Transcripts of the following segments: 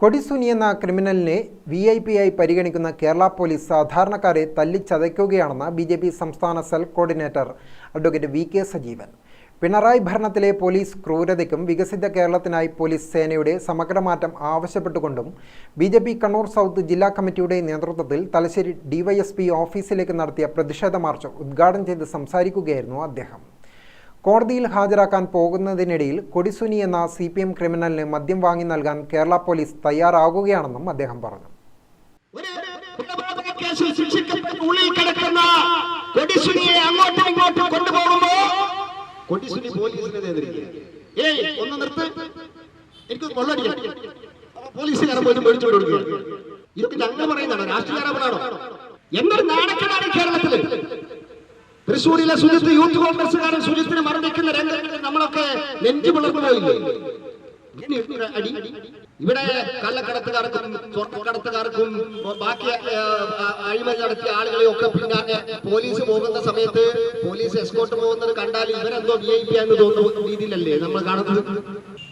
കൊടിസുനി എന്ന ക്രിമിനലിനെ V I P ആയി പരിഗണിക്കുന്ന കേരള പോലീസ് സാധാരണക്കാരെ തല്ലിച്ചതയ്ക്കുകയാണെന്ന് ബി ജെ പി സംസ്ഥാന cell coordinator advocate V K Sajeevan. Pinarayi ഭരണത്തിലെ police ക്രൂരതയ്ക്കും വികസിത കേരളത്തിനായി പോലീസ് സേനയുടെ സമഗ്രമാറ്റം ആവശ്യപ്പെട്ടുകൊണ്ടും B J P Kannur south ജില്ലാ കമ്മിറ്റിയുടെ നേതൃത്വത്തിൽ തലശ്ശേരി ഡിവൈഎസ്പി ഓഫീസിലേക്ക് നടത്തിയ പ്രതിഷേധ മാർച്ച് ഉദ്ഘാടനം ചെയ്ത് സംസാരിക്കുകയായിരുന്നു അദ്ദേഹം. കോടതിയിൽ ഹാജരാക്കാൻ പോകുന്നതിനിടയിൽ കൊടിസുനി എന്ന സി പി എം ക്രിമിനലിന് മദ്യം വാങ്ങി നൽകാൻ കേരള പോലീസ് തയ്യാറാകുകയാണെന്നും അദ്ദേഹം പറഞ്ഞു. ഉള്ളിൽ കിടക്കുന്ന കൊടിസുനിയെ കൊടിസുനി പോലീസിനെതിരെ ഏയ് ഒന്ന് നിർത്ത്. എനിക്ക് പോയിട്ട് മേടിച്ചോണ്ട് കൊടുക്കുക ഇതൊക്കെ ഞങ്ങൾ പറയുന്നതാണ് രാഷ്ട്രീയ നാടൻ കേരളത്തിൽ തൃശ്ശൂരിലെ സുജിത്ത് യൂത്ത് കോൺഗ്രസ്സുകാരൻ സുജിത്തിന് മറന്നിരിക്കുന്ന രംഗങ്ങളിൽ നമ്മളൊക്കെ നെഞ്ചു പിളർന്നുപോയില്ലേ അടി? ഇവിടെ കള്ളക്കടത്തുകാർക്കും സ്വർണക്കടത്തുകാർക്കും ബാക്കി അഴിമതി നടത്തിയ ആളുകളെയൊക്കെ പിന്നാലെ പോലീസ് പോകുന്ന സമയത്ത് പോലീസ് എസ്കോട്ട് പോകുന്നത് കണ്ടാൽ ഇവരെന്തോ വി ഐ പി എന്ന് തോന്നുന്ന രീതിയിലല്ലേ നമ്മൾ കാണുന്നത്?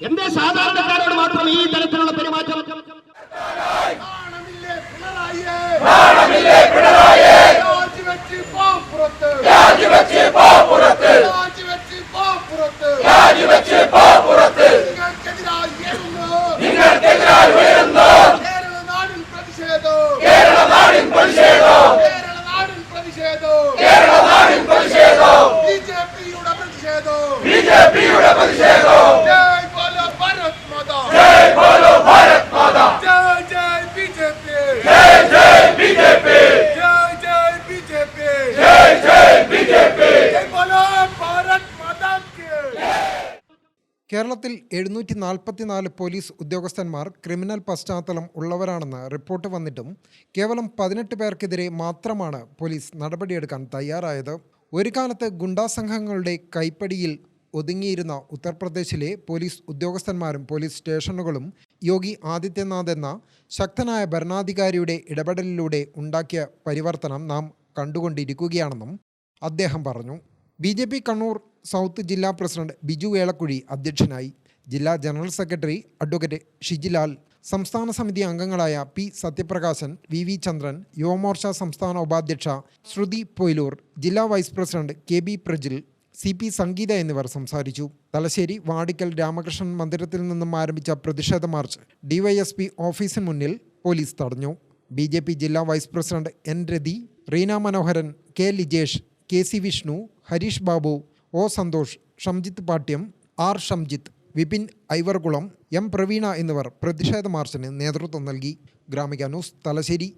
എന്റെ സാധാരണക്കാരോട് മാത്രം ഈ തരത്തിലുള്ള പെരുമാറ്റം കേരളത്തിൽ എഴുന്നൂറ്റി നാൽപ്പത്തിനാല് പോലീസ് ഉദ്യോഗസ്ഥന്മാർ ക്രിമിനൽ പശ്ചാത്തലം ഉള്ളവരാണെന്ന് റിപ്പോർട്ട് വന്നിട്ടും കേവലം പതിനെട്ട് പേർക്കെതിരെ മാത്രമാണ് പോലീസ് നടപടിയെടുക്കാൻ തയ്യാറായത്. ഒരു കാലത്ത് ഗുണ്ടാസംഘങ്ങളുടെ കൈപ്പടിയിൽ ഒതുങ്ങിയിരുന്ന ഉത്തർപ്രദേശിലെ പോലീസ് ഉദ്യോഗസ്ഥന്മാരും പോലീസ് സ്റ്റേഷനുകളും യോഗി ആദിത്യനാഥ് എന്ന ശക്തനായ ഭരണാധികാരിയുടെ ഇടപെടലിലൂടെ ഉണ്ടാക്കിയ പരിവർത്തനം നാം കണ്ടുകൊണ്ടിരിക്കുകയാണെന്നും അദ്ദേഹം പറഞ്ഞു. ബി കണ്ണൂർ സൗത്ത് ജില്ലാ പ്രസിഡന്റ് ബിജു വേളക്കുഴി അധ്യക്ഷനായി ജില്ലാ ജനറൽ സെക്രട്ടറി അഡ്വക്കേറ്റ് ഷിജിലാൽ സംസ്ഥാന സമിതി അംഗങ്ങളായ P Sathyaprakashan V V Chandran Yuva Morcha സംസ്ഥാന ഉപാധ്യക്ഷ ശ്രുതി പൊയിലൂർ ജില്ലാ vice president K B Prajil C P Sangeetha എന്നിവർ സംസാരിച്ചു. തലശ്ശേരി വാടിക്കൽ രാമകൃഷ്ണൻ മന്ദിരത്തിൽ നിന്നും ആരംഭിച്ച പ്രതിഷേധ മാർച്ച് ഡിവൈഎസ്പി ഓഫീസിന് മുന്നിൽ പോലീസ് തടഞ്ഞു. ബി ജെ പി ജില്ലാ vice president N Rathi Reena Manoharan K Lijesh K C Vishnu Harish Babu O Santhosh Shamjith Pattiam R Shamjith Vipin Aivarkulam M Praveena എന്നിവർ പ്രതിഷേധ മാർച്ചിന് നേതൃത്വം നൽകി. ഗ്രാമിക ന്യൂസ് തലശ്ശേരി.